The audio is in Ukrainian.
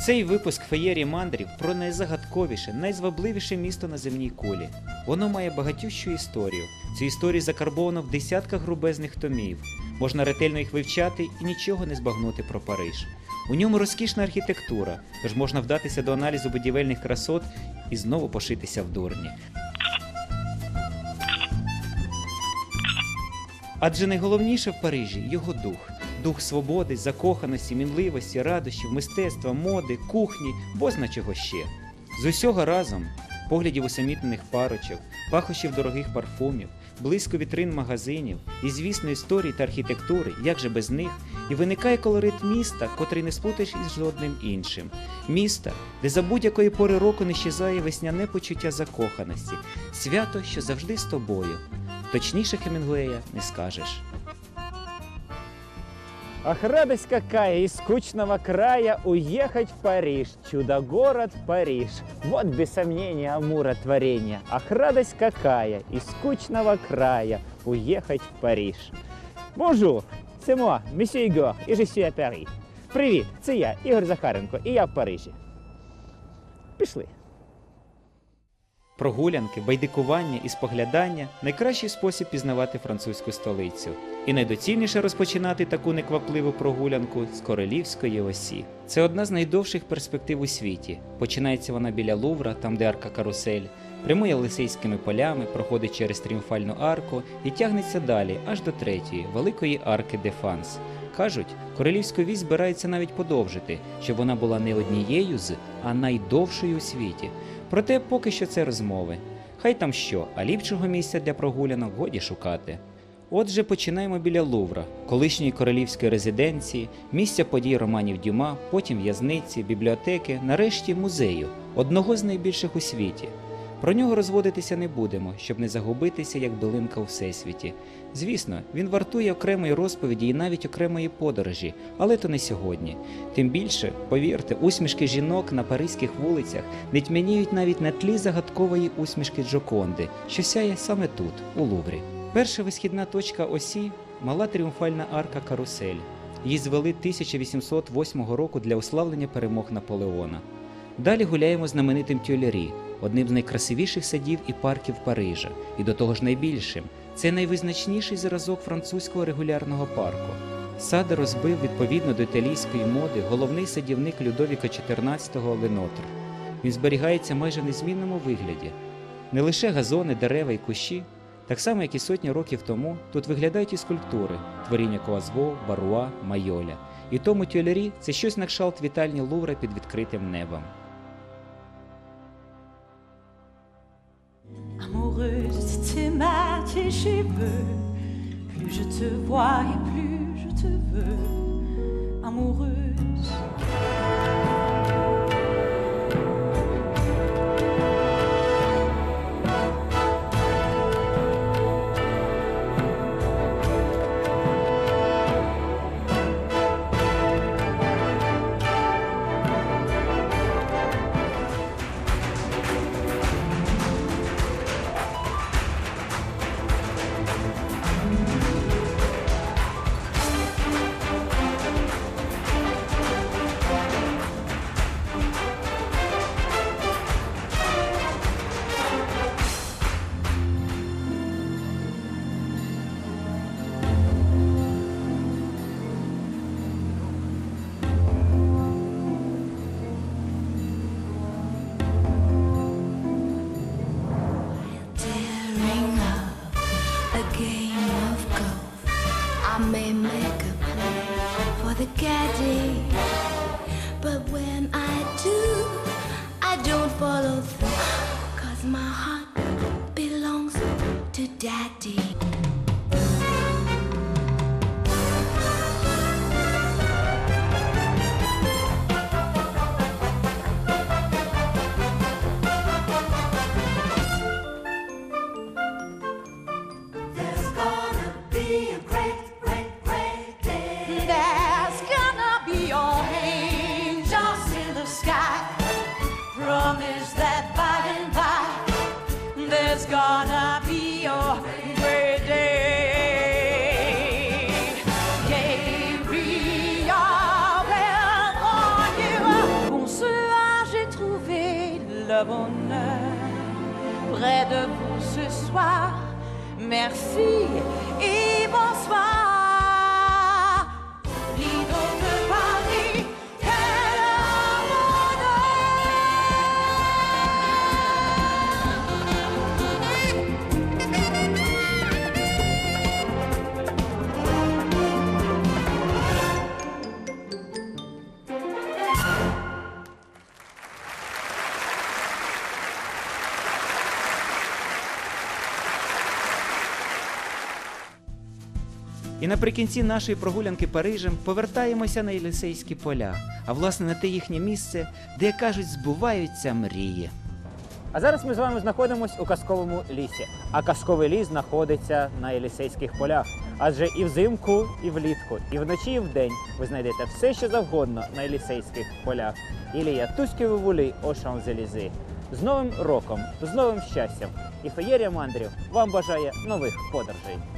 Цей випуск феєрії мандрів про найзагадковіше, найзвабливіше місто на земній кулі. Воно має багатющу історію. Цю історію закарбовано в десятках грубезних томів. Можна ретельно їх вивчати і нічого не збагнути про Париж. У ньому розкішна архітектура, тож можна вдатися до аналізу будівельних красот і знову пошитися в дурні. Адже найголовніше в Парижі його дух. Дух свободи, закоханості, мінливості, радощів, мистецтва, моди, кухні, бозна чого ще. З усього разом поглядів усамітнених парочок, пахощів дорогих парфумів, близько вітрин магазинів і, звісно, історії та архітектури, як же без них, і виникає колорит міста, котрий не сплутаєш із жодним іншим. Міста, де за будь-якої пори року не щезає весняне почуття закоханості, свято, що завжди з тобою. Точніше Хемінгуея не скажеш. Ах, радость какая из скучного края уехать в Париж, чудо-город Париж. Вот без сомнения Амура творение. Ах, радость какая из скучного края уехать в Париж. Бонжур, c'est moi, monsieur Igor, et je suis à Paris. Привіт, це я, Ігор Захаренко, і я в Парижі. Пішли. Прогулянки, байдикування і споглядання найкращий спосіб пізнавати французьку столицю. І найдоцільніше розпочинати таку неквапливу прогулянку з королівської осі. Це одна з найдовших перспектив у світі. Починається вона біля Лувра, там де арка карусель, прямує Лисейськими полями, проходить через тріумфальну арку і тягнеться далі, аж до третьої, великої арки де Фанс. Кажуть, королівську вісь збирається навіть подовжити, щоб вона була не однією з, а найдовшою у світі. Проте поки що це розмови. Хай там що, а ліпшого місця для прогулянок годі шукати. Отже, починаємо біля Лувра, колишньої королівської резиденції, місця подій романів Дюма, потім в'язниці, бібліотеки, нарешті музею, одного з найбільших у світі. Про нього розводитися не будемо, щоб не загубитися як билинка у всесвіті. Звісно, він вартує окремої розповіді і навіть окремої подорожі, але то не сьогодні. Тим більше, повірте, усмішки жінок на паризьких вулицях не тьмяніють навіть на тлі загадкової усмішки Джоконди, що сяє саме тут, у Луврі. Перша висхідна точка осі мала тріумфальна арка Карусель. Її звели 1808 року для уславлення перемог Наполеона. Далі гуляємо знаменитим Тюлері, одним з найкрасивіших садів і парків Парижа, і до того ж найбільшим. Це найвизначніший зразок французького регулярного парку. Сад розбив відповідно до італійської моди головний садівник Людовіка XIV Ленотр. Він зберігається майже в незмінному вигляді. Не лише газони, дерева і кущі, так само, як і сотні років тому, тут виглядають і скульптури творіння Коазво, Баруа, Майоля. І тому тюлері це щось на кшталт вітальні Лувра під відкритим небом. Tes cheveux. Plus je te vois et plus je te veux. Amoureuse. Don't follow through. Cause my heart belongs to daddy. Bonheur près de vous ce soir. Merci et bonsoir. І наприкінці нашої прогулянки Парижем повертаємося на Єлисейські поля, а власне на те їхнє місце, де кажуть, збуваються мрії. А зараз ми з вами знаходимося у казковому лісі. А казковий ліс знаходиться на Єлісейських полях. Адже і взимку, і влітку, і вночі, і вдень ви знайдете все, що завгодно на Єлісейських полях. Ілія Туські вулі о Шанзелізи. З Новим роком, з новим щастям! І феєрія мандрів вам бажає нових подорожей.